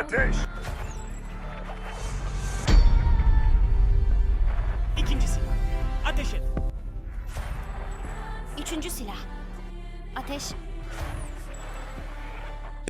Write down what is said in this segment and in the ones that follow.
Ateş! İkincisi. Ateş et. Üçüncü silah. Ateş.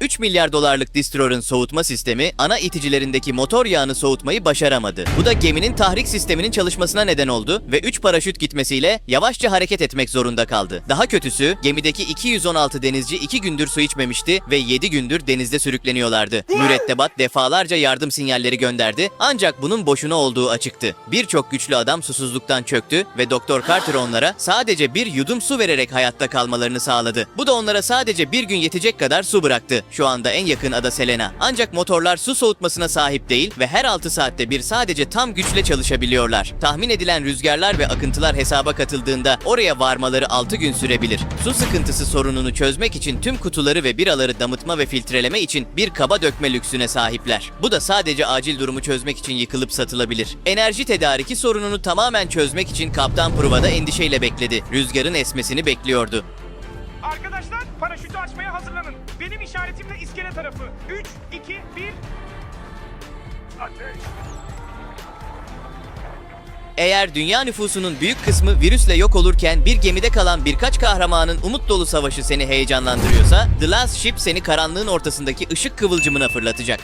3 milyar dolarlık Destroyer'ın soğutma sistemi ana iticilerindeki motor yağını soğutmayı başaramadı. Bu da geminin tahrik sisteminin çalışmasına neden oldu ve 3 paraşüt gitmesiyle yavaşça hareket etmek zorunda kaldı. Daha kötüsü gemideki 216 denizci 2 gündür su içmemişti ve 7 gündür denizde sürükleniyorlardı. Mürettebat defalarca yardım sinyalleri gönderdi ancak bunun boşuna olduğu açıktı. Birçok güçlü adam susuzluktan çöktü ve Doktor Carter onlara sadece bir yudum su vererek hayatta kalmalarını sağladı. Bu da onlara sadece bir gün yetecek kadar su bıraktı. Şu anda en yakın ada Selena. Ancak motorlar su soğutmasına sahip değil ve her 6 saatte bir sadece tam güçle çalışabiliyorlar. Tahmin edilen rüzgarlar ve akıntılar hesaba katıldığında oraya varmaları 6 gün sürebilir. Su sıkıntısı sorununu çözmek için tüm kutuları ve biraları damıtma ve filtreleme için bir kaba dökme lüksüne sahipler. Bu da sadece acil durumu çözmek için yıkılıp satılabilir. Enerji tedariki sorununu tamamen çözmek için Kaptan Pruva'da endişeyle bekledi. Rüzgarın esmesini bekliyordu. Paraşütü açmaya hazırlanın. Benim işaretimle iskele tarafı. 3, 2, 1. Ateş! Eğer dünya nüfusunun büyük kısmı virüsle yok olurken bir gemide kalan birkaç kahramanın umut dolu savaşı seni heyecanlandırıyorsa, The Last Ship seni karanlığın ortasındaki ışık kıvılcımına fırlatacak.